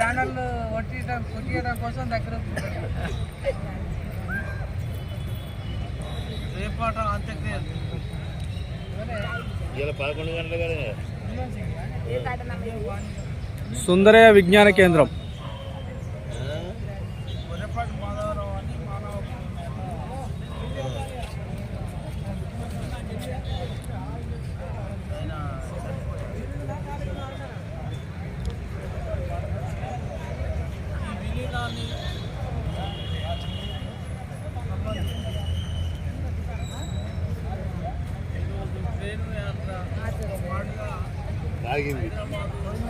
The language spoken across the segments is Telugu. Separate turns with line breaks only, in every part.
ఛానల్ కొట్టియడం కొట్టియడం కోసం దగ్గర.
రేపాట అంత్యక్రియలు.
ఇలా పదకొండు గంటలు కదా.
సుందరయ్య విజ్ఞాన కేంద్రం.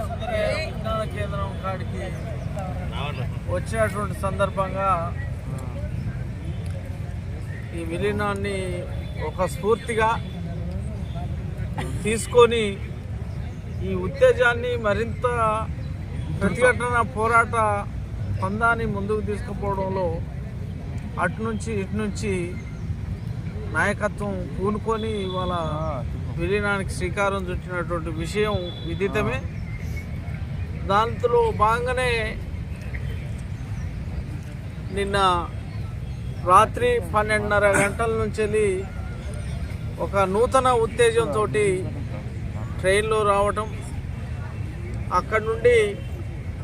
సుందరయ్య విజ్ఞాన కేంద్రం కాడికి. వచ్చినటువంటి సందర్భంగా ఈ విలీనాన్ని ఒక స్ఫూర్తిగా తీసుకొని ఈ ఉత్తేజాన్ని మరింత ప్రతిఘటన పోరాట పందాన్ని ముందుకు తీసుకుపోవడంలో అటు నుంచి ఇటు నుంచి నాయకత్వం పూనుకొని ఇవాళ విలీనానికి శ్రీకారం చుట్టినటువంటి విషయం విదితమే. దాంట్లో భాగంగానే నిన్న రాత్రి పన్నెండున్నర గంటల నుంచి వెళ్ళి ఒక నూతన ఉత్తేజంతో ట్రైన్లో రావటం. అక్కడి నుండి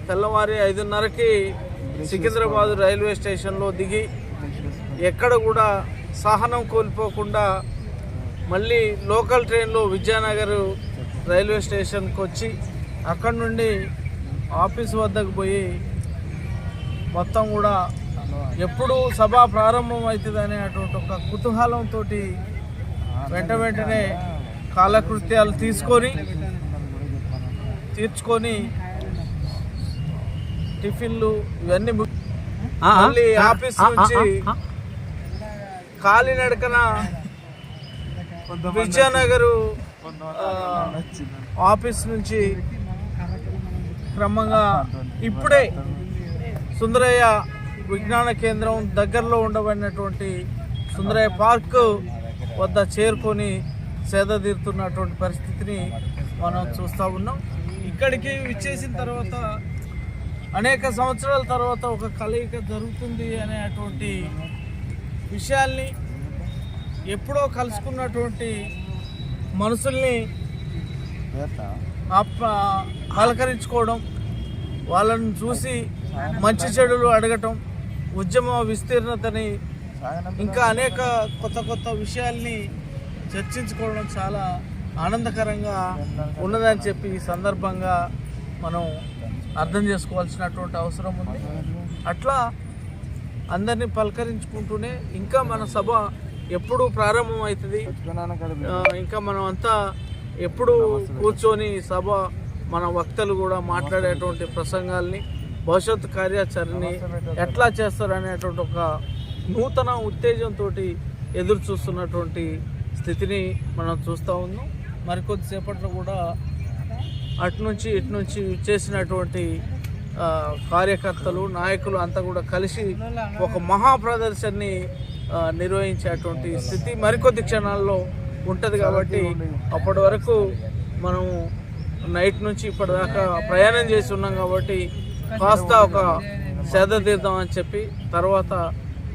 తెల్లవారి ఐదున్నరకి సికింద్రాబాద్ రైల్వే స్టేషన్లో దిగి ఎక్కడ కూడా సహనం కోల్పోకుండా మళ్ళీ లోకల్ ట్రైన్లో విద్యానగర్ రైల్వే స్టేషన్కి వచ్చి అక్కడి నుండి ఆఫీస్ వద్దకు పోయి మొత్తం కూడా ఎప్పుడు సభ ప్రారంభం అవుతుంది అనేటువంటి ఒక కుతూహలంతో వెంట వెంటనే కాలకృత్యాలు తీసుకొని తీర్చుకొని టిఫిన్లు ఇవన్నీ మళ్ళీ ఆఫీస్ నుంచి కాలినడకన విజయనగర్ ఆఫీస్ నుంచి క్రమంగా ఇప్పుడే సుందరయ్య విజ్ఞాన కేంద్రం దగ్గరలో ఉండబడినటువంటి సుందరయ్య పార్క్ వద్ద చేరుకొని సేద తీరుతున్నటువంటి పరిస్థితిని మనం చూస్తూ ఉన్నాం. ఇక్కడికి విచ్చేసిన తర్వాత అనేక సంవత్సరాల తర్వాత ఒక కలయిక జరుగుతుంది అనేటువంటి విషయాల్ని ఎప్పుడో కలుసుకున్నటువంటి మనుషుల్ని అప్ప- పలకరించుకోవడం వాళ్ళని చూసి మంచి చెడులు అడగటం ఉద్యమ విస్తీర్ణతని ఇంకా అనేక కొత్త కొత్త విషయాల్ని చర్చించుకోవడం చాలా ఆనందకరంగా ఉన్నదని చెప్పి ఈ సందర్భంగా మనం అర్థం చేసుకోవాల్సినటువంటి అవసరం ఉంది. అట్లా అందరినీ పలకరించుకుంటూనే ఇంకా మన సభ ఎప్పుడు ప్రారంభం అవుతుంది. ఇంకా మనం అంతా ఎప్పుడు కూర్చొని సభ మన వక్తలు కూడా మాట్లాడేటువంటి ప్రసంగాల్ని భవిష్యత్ కార్యాచరణని ఎట్లా చేస్తారనేటువంటి ఒక నూతన ఉత్తేజంతో ఎదురు చూస్తున్నటువంటి స్థితిని మనం చూస్తూ ఉన్నాం. మరికొద్దిసేపట్లో కూడా అటు నుంచి ఇటు నుంచి చేసినటువంటి కార్యకర్తలు నాయకులు అంతా కూడా కలిసి ఒక మహా ప్రదర్శనని నిర్వహించేటువంటి స్థితి మరికొద్ది క్షణాల్లో ఉంటుంది కాబట్టి అప్పటి వరకు మనము నైట్ నుంచి ఇప్పటిదాకా ప్రయాణం చేసి ఉన్నాం కాబట్టి కాస్త ఒక సేద తీద్దాం అని చెప్పి తర్వాత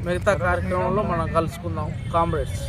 మిగతా కార్యక్రమంలో మనం కలుసుకుందాం. కామ్రేడ్స్.